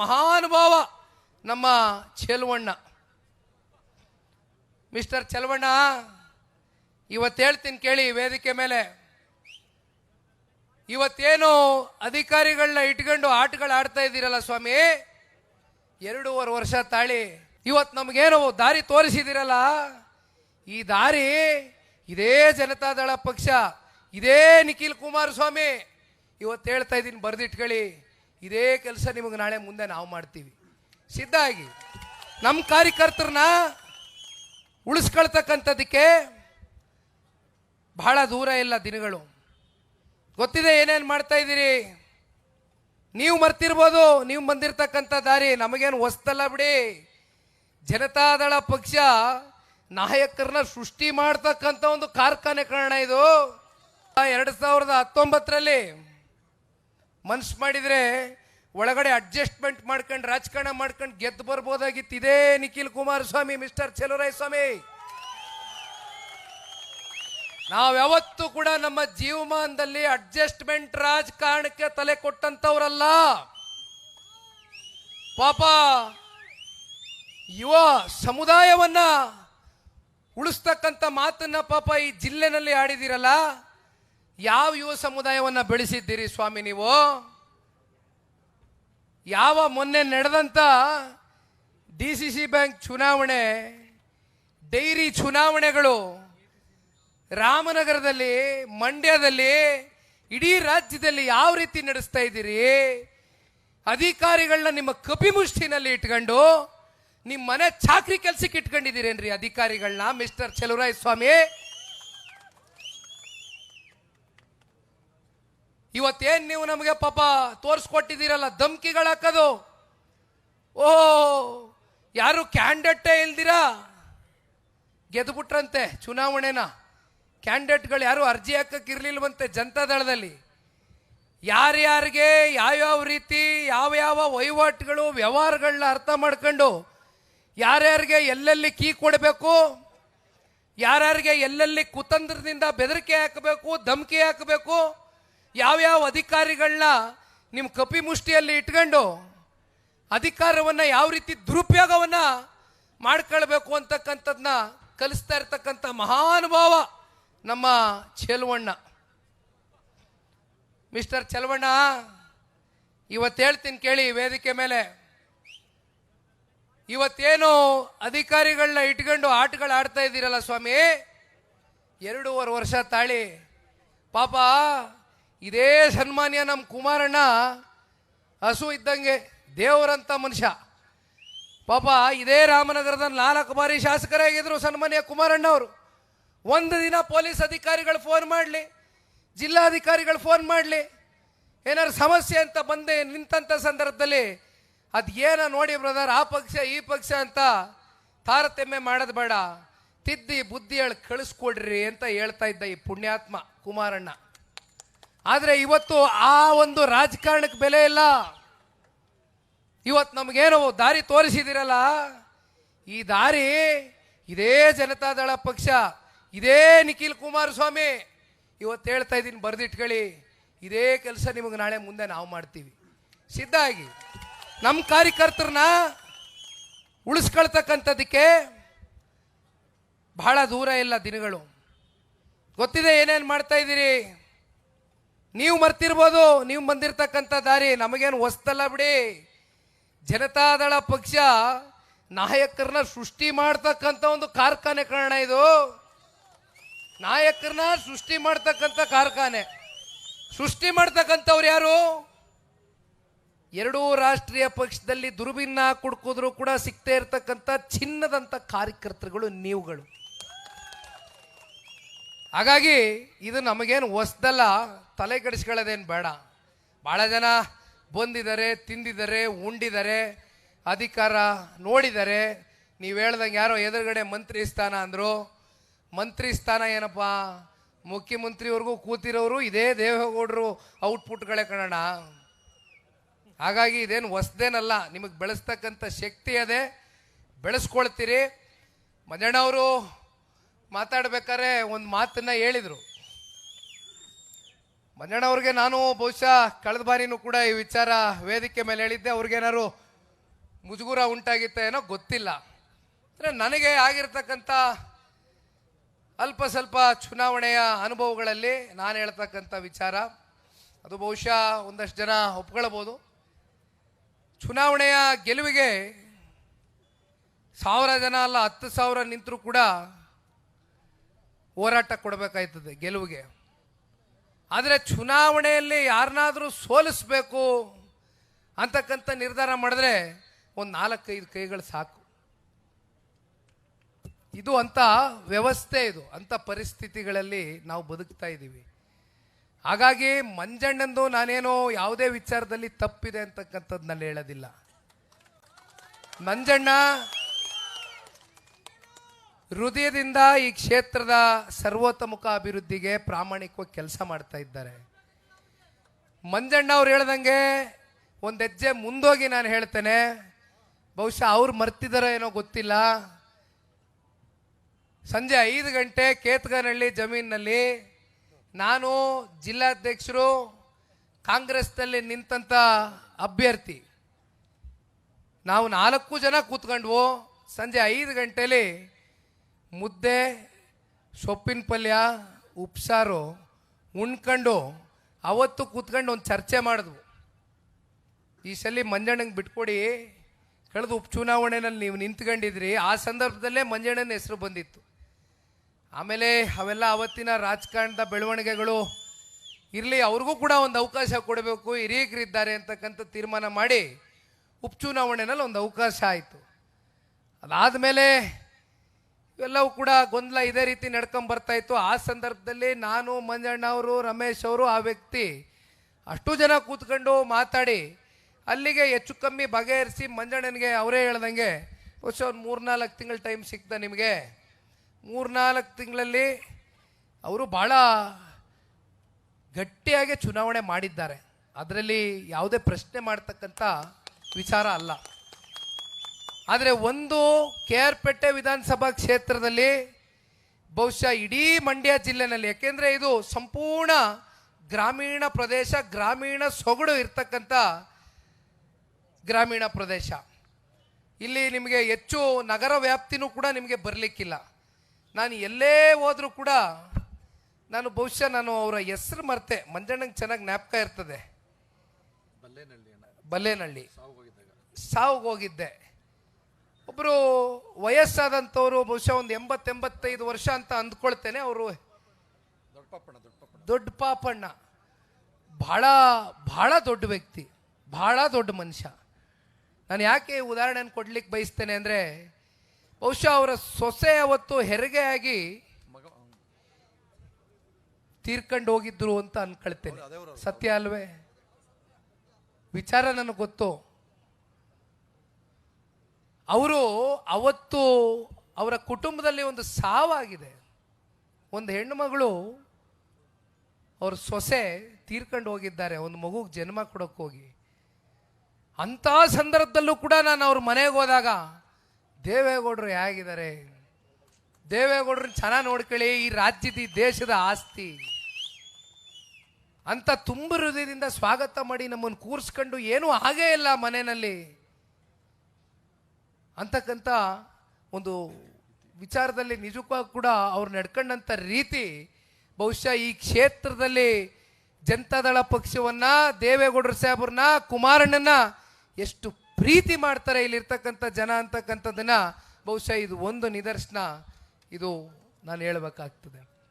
ಮಹಾನುಭಾವ ನಮ್ಮ ಚೆಲುವಣ್ಣ. ಮಿಸ್ಟರ್ ಚೆಲುವಣ್ಣ, ಇವತ್ತು ಹೇಳ್ತೀನಿ ಕೇಳಿ ವೇದಿಕೆ ಮೇಲೆ. ಇವತ್ತೇನು ಅಧಿಕಾರಿಗಳನ್ನ ಇಟ್ಕೊಂಡು ಆಟಗಳು ಆಡ್ತಾ ಇದ್ದೀರಲ್ಲ ಸ್ವಾಮಿ? ಎರಡೂವರೆ ವರ್ಷ ತಾಳಿ ಇವತ್ತು ನಮಗೇನು ದಾರಿ ತೋರಿಸಿದಿರಲ್ಲ ಈ ದಾರಿ ಇದೇ ಜನತಾದಳ ಪಕ್ಷ, ಇದೇ ನಿಖಿಲ್ ಕುಮಾರಸ್ವಾಮಿ ಇವತ್ತು ಹೇಳ್ತಾ ಇದ್ದೀನಿ ಬರೆದಿಟ್ಕೊಳ್ಳಿ. ಇದೇ ಕೆಲಸ ನಿಮಗೆ ನಾಳೆ ಮುಂದೆ ನಾವು ಮಾಡ್ತೀವಿ. ಸಿದ್ಧ ಆಗಿ ನಮ್ಮ ಕಾರ್ಯಕರ್ತರನ್ನ ಉಳಿಸ್ಕೊಳ್ತಕ್ಕಂಥದ್ದಕ್ಕೆ ಬಹಳ ದೂರ ಇಲ್ಲ ದಿನಗಳು. ಗೊತ್ತಿದೆ ಏನೇನು ಮಾಡ್ತಾ ಇದ್ದೀರಿ? ನೀವು ಮರ್ತಿರ್ಬೋದು, ನೀವು ಬಂದಿರತಕ್ಕಂಥ ದಾರಿ, ನಮಗೇನು ಹೊಸ್ತಲ್ಲ ಬಿಡಿ. ಜನತಾದಳ ಪಕ್ಷ ನಾಯಕರನ್ನ ಸೃಷ್ಟಿ ಮಾಡ್ತಕ್ಕಂಥ ಒಂದು ಕಾರ್ಖಾನೆ ಕಾರಣ ಇದು. ಎರಡು ಸಾವಿರದ ಹತ್ತೊಂಬತ್ತರಲ್ಲಿ ಮನ್ಸು ಮಾಡಿದ್ರೆ ಒಳಗಡೆ ಅಡ್ಜಸ್ಟ್ಮೆಂಟ್ ಮಾಡ್ಕೊಂಡು ರಾಜಕಾರಣ ಮಾಡ್ಕೊಂಡು ಗೆದ್ದು ಬರ್ಬೋದಾಗಿತ್ತು ಇದೇ ನಿಖಿಲ್ ಕುಮಾರಸ್ವಾಮಿ, ಮಿಸ್ಟರ್ ಚೆಲುರಾಯ ಸ್ವಾಮಿ ನಾವು ಯಾವತ್ತೂ ಕೂಡ ನಮ್ಮ ಜೀವಮಾನದಲ್ಲಿ ಅಡ್ಜಸ್ಟ್ಮೆಂಟ್ ರಾಜಕಾರಣಕ್ಕೆ ತಲೆ ಕೊಟ್ಟಂತವ್ರಲ್ಲ ಪಾಪ ಯುವ ಸಮುದಾಯವನ್ನ ಉಳಿಸ್ತಕ್ಕಂಥ ಮಾತನ್ನ ಪಾಪ ಈ ಜಿಲ್ಲೆನಲ್ಲಿ ಆಡಿದಿರಲ್ಲ. ಯಾವ ಯುವ ಸಮುದಾಯವನ್ನ ಬೆಳೆಸಿದ್ದೀರಿ ಸ್ವಾಮಿ ನೀವು? ಯಾವ ಮೊನ್ನೆ ನಡೆದಂತ ಡಿ ಸಿ ಸಿ ಬ್ಯಾಂಕ್ ಚುನಾವಣೆ, ಡೈರಿ ಚುನಾವಣೆಗಳು ರಾಮನಗರದಲ್ಲಿ, ಮಂಡ್ಯದಲ್ಲಿ, ಇಡೀ ರಾಜ್ಯದಲ್ಲಿ ಯಾವ ರೀತಿ ನಡೆಸ್ತಾ ಇದ್ದೀರಿ? ಅಧಿಕಾರಿಗಳನ್ನ ನಿಮ್ಮ ಕಪಿಮುಷ್ಟಿನಲ್ಲಿ ಇಟ್ಕೊಂಡು ನಿಮ್ಮ ಮನೆ ಚಾಕ್ರಿ ಕೆಲಸಕ್ಕೆ ಇಟ್ಕೊಂಡಿದ್ದೀರೇನ್ರಿ ಅಧಿಕಾರಿಗಳನ್ನ, ಮಿಸ್ಟರ್ ಚಲುರಾಯ ಸ್ವಾಮಿ? ಇವತ್ತೇನ್ ನೀವು ನಮಗೆ ಪಾಪ ತೋರಿಸ್ಕೊಟ್ಟಿದ್ದೀರಲ್ಲ, ಧಮ್ಕಿಗಳು ಹಾಕೋದು? ಓ ಯಾರು ಕ್ಯಾಂಡಿಡೇಟೇ ಇಲ್ದಿರಾ? ಗೆದ್ದುಬಿಟ್ರಂತೆ ಚುನಾವಣೆನ. ಕ್ಯಾಂಡಿಡೇಟ್ಗಳು ಯಾರು ಅರ್ಜಿ ಹಾಕಕ್ಕೆ ಇರ್ಲಿಲ್ವಂತೆ ಜನತಾದಳದಲ್ಲಿ. ಯಾರ್ಯಾರಿಗೆ ಯಾವ್ಯಾವ ರೀತಿ ಯಾವ ಯಾವ ವಹಿವಾಟುಗಳು ವ್ಯವಹಾರಗಳನ್ನ ಅರ್ಥ ಮಾಡ್ಕೊಂಡು ಯಾರ್ಯಾರಿಗೆ ಎಲ್ಲೆಲ್ಲಿ ಕೀ ಕೊಡಬೇಕು, ಯಾರ್ಯಾರಿಗೆ ಎಲ್ಲೆಲ್ಲಿ ಕುತಂತ್ರದಿಂದ ಬೆದರಿಕೆ ಹಾಕಬೇಕು, ಧಮಕಿ ಹಾಕಬೇಕು ಯಾವ್ಯಾವ ಅಧಿಕಾರಿಗಳನ್ನ ನಿಮ್ಮ ಕಪಿ ಮುಷ್ಟಿಯಲ್ಲಿ ಇಟ್ಕೊಂಡು ಅಧಿಕಾರವನ್ನು ಯಾವ ರೀತಿ ದುರುಪಯೋಗವನ್ನು ಮಾಡ್ಕೊಳ್ಬೇಕು ಅಂತಕ್ಕಂಥದ್ದನ್ನ ಕಲಿಸ್ತಾ ಇರ್ತಕ್ಕಂಥ ಮಹಾನುಭಾವ ನಮ್ಮ ಚೆಲುವಣ್ಣ. ಮಿಸ್ಟರ್ ಚೆಲುವಣ್ಣ, ಇವತ್ತು ಹೇಳ್ತೀನಿ ಕೇಳಿ ವೇದಿಕೆ ಮೇಲೆ. ಇವತ್ತೇನು ಅಧಿಕಾರಿಗಳನ್ನ ಇಟ್ಕೊಂಡು ಆಟಗಳು ಆಡ್ತಾ ಇದ್ದೀರಲ್ಲ ಸ್ವಾಮಿ? ಎರಡೂವರೆ ವರ್ಷ ತಾಳಿ. ಪಾಪ ಇದೇ ಸನ್ಮಾನ್ಯ ನಮ್ಮ ಕುಮಾರಣ್ಣ, ಹಸು ಇದ್ದಂಗೆ ದೇವರಂತ ಮನುಷ್ಯ. ಪಾಪ ಇದೇ ರಾಮನಗರದ ನಾಲ್ಕು ಬಾರಿ ಶಾಸಕರಾಗಿದ್ದರು ಸನ್ಮಾನ್ಯ ಕುಮಾರಣ್ಣ ಅವರು. ಒಂದು ದಿನ ಪೊಲೀಸ್ ಅಧಿಕಾರಿಗಳು ಫೋನ್ ಮಾಡಲಿ, ಜಿಲ್ಲಾಧಿಕಾರಿಗಳು ಫೋನ್ ಮಾಡಲಿ, ಏನಾದ್ರು ಸಮಸ್ಯೆ ಅಂತ ಬಂದೆ ನಿಂತಂಥ ಸಂದರ್ಭದಲ್ಲಿ ಅದು ಏನ ನೋಡಿ ಬ್ರದರ್, ಆ ಪಕ್ಷ, ಈ ಪಕ್ಷ ಅಂತ ತಾರತಮ್ಯ ಮಾಡೋದು ಬೇಡ. ತಿದ್ದಿ, ಬುದ್ಧಿ ಹೇಳಿ ಕಳಿಸ್ಕೊಡ್ರಿ ಅಂತ ಹೇಳ್ತಾ ಇದ್ದ ಈ ಪುಣ್ಯಾತ್ಮ ಕುಮಾರಣ್ಣ. ಆದರೆ ಇವತ್ತು ಆ ಒಂದು ರಾಜಕಾರಣಕ್ಕೆ ಬೆಲೆ ಇಲ್ಲ. ಇವತ್ತು ನಮಗೇನು ದಾರಿ ತೋರಿಸಿದಿರಲ್ಲ. ಈ ದಾರಿ ಇದೇ ಜನತಾದಳ ಪಕ್ಷ, ಇದೇ ನಿಖಿಲ್ ಕುಮಾರಸ್ವಾಮಿ. ಇವತ್ತು ಹೇಳ್ತಾ ಇದ್ದೀನಿ, ಬರೆದಿಟ್ಕೊಳ್ಳಿ. ಇದೇ ಕೆಲಸ ನಿಮಗೆ ನಾಳೆ ಮುಂದೆ ನಾವು ಮಾಡ್ತೀವಿ. ಸಿದ್ಧ ಆಗಿ. ನಮ್ಮ ಕಾರ್ಯಕರ್ತರನ್ನ ಉಳಿಸ್ಕೊಳ್ತಕ್ಕಂಥದ್ದಕ್ಕೆ ಬಹಳ ದೂರ ಇಲ್ಲ ದಿನಗಳು. ಗೊತ್ತಿದೆ ಏನೇನು ಮಾಡ್ತಾ ಇದ್ದೀರಿ? ನೀವು ಮರ್ತಿರ್ಬೋದು, ನೀವು ಬಂದಿರತಕ್ಕಂಥ ದಾರಿ, ನಮಗೇನು ಹೊಸ್ತಲ್ಲ ಬಿಡಿ. ಜನತಾದಳ ಪಕ್ಷ ನಾಯಕರನ್ನ ಸೃಷ್ಟಿ ಮಾಡ್ತಕ್ಕಂಥ ಒಂದು ಕಾರ್ಖಾನೆ ಕಾರಣ ಇದು. ನಾಯಕರನ್ನ ಸೃಷ್ಟಿ ಮಾಡ್ತಕ್ಕಂಥ ಕಾರ್ಖಾನೆ. ಸೃಷ್ಟಿ ಮಾಡ್ತಕ್ಕಂಥವ್ರು ಯಾರು? ಎರಡೂ ರಾಷ್ಟ್ರೀಯ ಪಕ್ಷದಲ್ಲಿ ದುರ್ಬಿನ್ನ ಕುಡ್ಕಿದ್ರು ಕೂಡ ಸಿಗ್ತಾ ಇರತಕ್ಕಂಥ ಚಿನ್ನದಂಥ ಕಾರ್ಯಕರ್ತರುಗಳು ನೀವುಗಳು. ಹಾಗಾಗಿ ಇದು ನಮಗೇನು ಹೊಸ್ದಲ್ಲ, ತಲೆ ಕೆಡಿಸ್ಕೊಳ್ಳೋದೇನು ಬೇಡ. ಭಾಳ ಜನ ಬಂದಿದ್ದಾರೆ, ತಿಂದಿದ್ದಾರೆ, ಉಂಡಿದ್ದಾರೆ, ಅಧಿಕಾರ ನೋಡಿದ್ದಾರೆ. ನೀವು ಹೇಳ್ದಂಗೆ ಯಾರೋ ಎದುರುಗಡೆ ಮಂತ್ರಿ ಸ್ಥಾನ ಅಂದರು. ಮಂತ್ರಿ ಸ್ಥಾನ ಏನಪ್ಪ? ಮುಖ್ಯಮಂತ್ರಿವರೆಗೂ ಕೂತಿರೋರು ಇದೇ ದೇವೇಗೌಡರು ಔಟ್ಪುಟ್ಗಳೇ ಕಣೋಣ ಹಾಗಾಗಿ ಇದೇನು ಹೊಸ್ದೇನಲ್ಲ, ನಿಮಗೆ ಬೆಳೆಸ್ತಕ್ಕಂಥ ಶಕ್ತಿ ಅದೇ. ಬೆಳೆಸ್ಕೊಳ್ತೀರಿ. ಮಂಜಣ್ಣ ಅವರು ಮಾತಾಡ್ಬೇಕಾದ್ರೆ ಒಂದು ಮಾತನ್ನ ಹೇಳಿದರು. ಮಂಜಣ್ಣ ಅವ್ರಿಗೆ ನಾನು ಬಹುಶಃ ಕಳೆದ ಬಾರಿನೂ ಕೂಡ ಈ ವಿಚಾರ ವೇದಿಕೆ ಮೇಲೆ ಹೇಳಿದ್ದೆ. ಅವ್ರಿಗೇನಾದ್ರು ಮುಜುಗುರ ಉಂಟಾಗಿತ್ತ ಏನೋ ಗೊತ್ತಿಲ್ಲ. ಅಂದರೆ ನನಗೆ ಆಗಿರ್ತಕ್ಕಂಥ ಅಲ್ಪ ಸ್ವಲ್ಪ ಚುನಾವಣೆಯ ಅನುಭವಗಳಲ್ಲಿ ನಾನು ಹೇಳ್ತಕ್ಕಂಥ ವಿಚಾರ. ಅದು ಬಹುಶಃ ಒಂದಷ್ಟು ಜನ ಒಪ್ಕೊಳ್ಬೋದು. ಚುನಾವಣೆಯ ಗೆಲುವಿಗೆ ಸಾವಿರ ಜನ ಅಲ್ಲ, ಹತ್ತು ಸಾವಿರ ನಿಂತರೂ ಕೂಡ ಹೋರಾಟ ಕೊಡಬೇಕಾಯ್ತದೆ ಗೆಲುವಿಗೆ. ಆದರೆ ಚುನಾವಣೆಯಲ್ಲಿ ಯಾರನ್ನಾದರೂ ಸೋಲಿಸ್ಬೇಕು ಅಂತಕ್ಕಂಥ ನಿರ್ಧಾರ ಮಾಡಿದ್ರೆ ಒಂದು ನಾಲ್ಕೈದು ಕೈಗಳು ಸಾಕು. ಇದು ಅಂಥ ವ್ಯವಸ್ಥೆ ಇದು ಅಂಥ ಪರಿಸ್ಥಿತಿಗಳಲ್ಲಿ ನಾವು ಬದುಕ್ತಾ ಇದ್ದೀವಿ. ಹಾಗಾಗಿ ಮಂಜಣ್ಣಂದು ನಾನೇನೋ ಯಾವುದೇ ವಿಚಾರದಲ್ಲಿ ತಪ್ಪಿದೆ ಅಂತಕ್ಕಂಥದ್ದು ನಾನು ಹೇಳೋದಿಲ್ಲ. ಮಂಜಣ್ಣ ಹೃದಯದಿಂದ ಈ ಕ್ಷೇತ್ರದ ಸರ್ವೋತ್ತಮುಖ ಅಭಿವೃದ್ಧಿಗೆ ಪ್ರಾಮಾಣಿಕವಾಗಿ ಕೆಲಸ ಮಾಡ್ತಾ ಇದ್ದಾರೆ. ಮಂಜಣ್ಣ ಅವ್ರು ಹೇಳ್ದಂಗೆ ಒಂದು ಹೆಜ್ಜೆ ಮುಂದೋಗಿ ನಾನು ಹೇಳ್ತೇನೆ. ಬಹುಶಃ ಅವ್ರು ಮರ್ತಿದಾರೋ ಏನೋ ಗೊತ್ತಿಲ್ಲ. ಸಂಜೆ ಐದು ಗಂಟೆ ಕೇತ್ಗನಹಳ್ಳಿ ಜಮೀನಿನಲ್ಲಿ ನಾನು ಜಿಲ್ಲಾಧ್ಯಕ್ಷರು, ಕಾಂಗ್ರೆಸ್ನಲ್ಲಿ ನಿಂತಂಥ ಅಭ್ಯರ್ಥಿ. ನಾವು ನಾಲ್ಕು ಜನ ಕೂತ್ಕೊಂಡ್ವು. ಸಂಜೆ ಐದು ಗಂಟೆಲಿ ಮುದ್ದೆ, ಸೊಪ್ಪಿನ ಪಲ್ಯ, ಉಪ್ಸಾರು, ಉಣ್ಕೊಂಡು ಅವತ್ತು ಕೂತ್ಕೊಂಡು ಒಂದು ಚರ್ಚೆ ಮಾಡಿದ್ವು. ಈ ಸಲ ಮಂಜಣ್ಣಂಗೆ ಬಿಟ್ಕೊಡಿ, ಕಳೆದ ಉಪಚುನಾವಣೆಯಲ್ಲಿ ನೀವು ನಿಂತ್ಕೊಂಡಿದ್ರಿ, ಆ ಸಂದರ್ಭದಲ್ಲೇ ಮಂಜಣ್ಣನ ಹೆಸರು ಬಂದಿತ್ತು. ಆಮೇಲೆ ಅವೆಲ್ಲ ಅವತ್ತಿನ ರಾಜಕಾರಣದ ಬೆಳವಣಿಗೆಗಳು, ಇರಲಿ ಅವ್ರಿಗೂ ಕೂಡ ಒಂದು ಅವಕಾಶ ಕೊಡಬೇಕು ಹಿರಿಯಕರಿದ್ದಾರೆ ಅಂತಕ್ಕಂಥ ತೀರ್ಮಾನ ಮಾಡಿ ಉಪಚುನಾವಣೆಯಲ್ಲಿ ಒಂದು ಅವಕಾಶ ಆಯಿತು. ಅದಾದಮೇಲೆ ಇವೆಲ್ಲವೂ ಕೂಡ ಗೊಂದಲ ಇದೇ ರೀತಿ ನಡ್ಕೊಂಡ್ ಬರ್ತಾ ಇತ್ತು. ಆ ಸಂದರ್ಭದಲ್ಲಿ ನಾನು ಮಂಜಣ್ಣ ಅವರು, ರಮೇಶ್ ಅವರು ಆ ವ್ಯಕ್ತಿ ಅಷ್ಟು ಜನ ಕೂತ್ಕೊಂಡು ಮಾತಾಡಿ ಅಲ್ಲಿಗೆ ಹೆಚ್ಚು ಕಮ್ಮಿ ಬಗೆಹರಿಸಿ ಮಂಜಣ್ಣನಿಗೆ ಅವರೇ ಹೇಳ್ದಂಗೆ ವರ್ಷ ಒಂದು ಮೂರ್ನಾಲ್ಕು ತಿಂಗಳ ಟೈಮ್ ಸಿಕ್ತ ನಿಮಗೆ. ಮೂರ್ನಾಲ್ಕು ತಿಂಗಳಲ್ಲಿ ಅವರು ಭಾಳ ಗಟ್ಟಿಯಾಗಿ ಚುನಾವಣೆ ಮಾಡಿದ್ದಾರೆ. ಅದರಲ್ಲಿ ಯಾವುದೇ ಪ್ರಶ್ನೆ ಮಾಡ್ತಕ್ಕಂಥ ವಿಚಾರ ಅಲ್ಲ. ಆದರೆ ಒಂದು ಕೆ ಆರ್ ಪೇಟೆ ವಿಧಾನಸಭಾ ಕ್ಷೇತ್ರದಲ್ಲಿ ಬಹುಶಃ ಇಡೀ ಮಂಡ್ಯ ಜಿಲ್ಲೆನಲ್ಲಿ ಯಾಕೆಂದರೆ ಇದು ಸಂಪೂರ್ಣ ಗ್ರಾಮೀಣ ಪ್ರದೇಶ ಗ್ರಾಮೀಣ ಸೊಗಡು ಇರ್ತಕ್ಕಂಥ ಗ್ರಾಮೀಣ ಪ್ರದೇಶ. ಇಲ್ಲಿ ನಿಮಗೆ ಹೆಚ್ಚು ನಗರ ವ್ಯಾಪ್ತಿನೂ ಕೂಡ ನಿಮಗೆ ಬರಲಿಕ್ಕಿಲ್ಲ. ನಾನು ಎಲ್ಲೇ ಹೋದರೂ ಕೂಡ ನಾನು ಬಹುಶಃ ನಾನು ಅವರ ಹೆಸರು ಮರ್ತೆ ಮಂಜಣ್ಣಂಗೆ ಚೆನ್ನಾಗಿ ಜ್ಞಾಪಕ ಇರ್ತದೆ. ಬಲ್ಲೇನಹಳ್ಳಿ ಸಾವು ಹೋಗಿದ್ದೆ. ಒಬ್ಬರು ವಯಸ್ಸಾದಂಥವ್ರು ಬಹುಶಃ ಒಂದು ಎಂಬತ್ತೆಂಬತ್ತೈದು ವರ್ಷ ಅಂತ ಅಂದ್ಕೊಳ್ತೇನೆ. ಅವರು ದೊಡ್ಡ ಪಾಪಣ್ಣ ಬಹಳ ಬಹಳ ದೊಡ್ಡ ವ್ಯಕ್ತಿ. ಬಹಳ ದೊಡ್ಡ ಮನುಷ್ಯ. ನಾನು ಯಾಕೆ ಉದಾಹರಣೆ ಉದಾಹರಣೆಯನ್ನು ಕೊಡ್ಲಿಕ್ಕೆ ಬಯಸ್ತೇನೆ ಅಂದರೆ ಬಹುಶಃ ಅವರ ಸೊಸೆ ಅವತ್ತು ಹೆರಿಗೆ ಆಗಿ ತೀರ್ಕೊಂಡು ಹೋಗಿದ್ರು ಅಂತ ಅನ್ಕೊಳ್ತೇನೆ. ಸತ್ಯ ಅಲ್ವೇ? ವಿಚಾರ ನನಗೆ ಗೊತ್ತು. ಅವರು ಅವತ್ತು ಅವರ ಕುಟುಂಬದಲ್ಲಿ ಒಂದು ಸಾವಾಗಿದೆ. ಒಂದು ಹೆಣ್ಣು ಮಗಳು ಅವ್ರ ಸೊಸೆ ತೀರ್ಕೊಂಡು ಹೋಗಿದ್ದಾರೆ. ಒಂದು ಮಗುಗೆ ಜನ್ಮ ಕೊಡೋಕೆ ಹೋಗಿ. ಅಂಥ ಸಂದರ್ಭದಲ್ಲೂ ಕೂಡ ನಾನು ಅವ್ರ ಮನೆಗೆ ಹೋದಾಗ, ದೇವೇಗೌಡರು ಹೇಗಿದ್ದಾರೆ? ದೇವೇಗೌಡ್ರನ್ನ ಚೆನ್ನಾಗಿ ನೋಡ್ಕೊಳ್ಳಿ, ಈ ರಾಜ್ಯದ, ಈ ದೇಶದ ಆಸ್ತಿ. ಅಂತ ತುಂಬ ಹೃದಯದಿಂದ ಸ್ವಾಗತ ಮಾಡಿ ನಮ್ಮನ್ನು ಕೂರಿಸ್ಕೊಂಡು ಏನೂ ಆಗೇ ಇಲ್ಲ ಮನೆಯಲ್ಲಿ. ಅಂತಕ್ಕಂಥ ಒಂದು ವಿಚಾರದಲ್ಲಿ ನಿಜಕ್ಕೂ ಕೂಡ ಅವ್ರು ನಡ್ಕೊಂಡಂಥ ರೀತಿ ಬಹುಶಃ ಈ ಕ್ಷೇತ್ರದಲ್ಲಿ ಜನತಾದಳ ಪಕ್ಷವನ್ನ, ದೇವೇಗೌಡರ ಸಾಹೇಬ್ರನ್ನ ಕುಮಾರಣ್ಣನ ಎಷ್ಟು ಪ್ರೀತಿ ಮಾಡ್ತಾರೆ ಇಲ್ಲಿರ್ತಕ್ಕಂಥ ಜನ ಅಂತಕ್ಕಂಥದ್ದನ್ನ ಬಹುಶಃ ಇದು ಒಂದು ನಿದರ್ಶನ ಇದು ನಾನು ಹೇಳಬೇಕಾಗ್ತದೆ.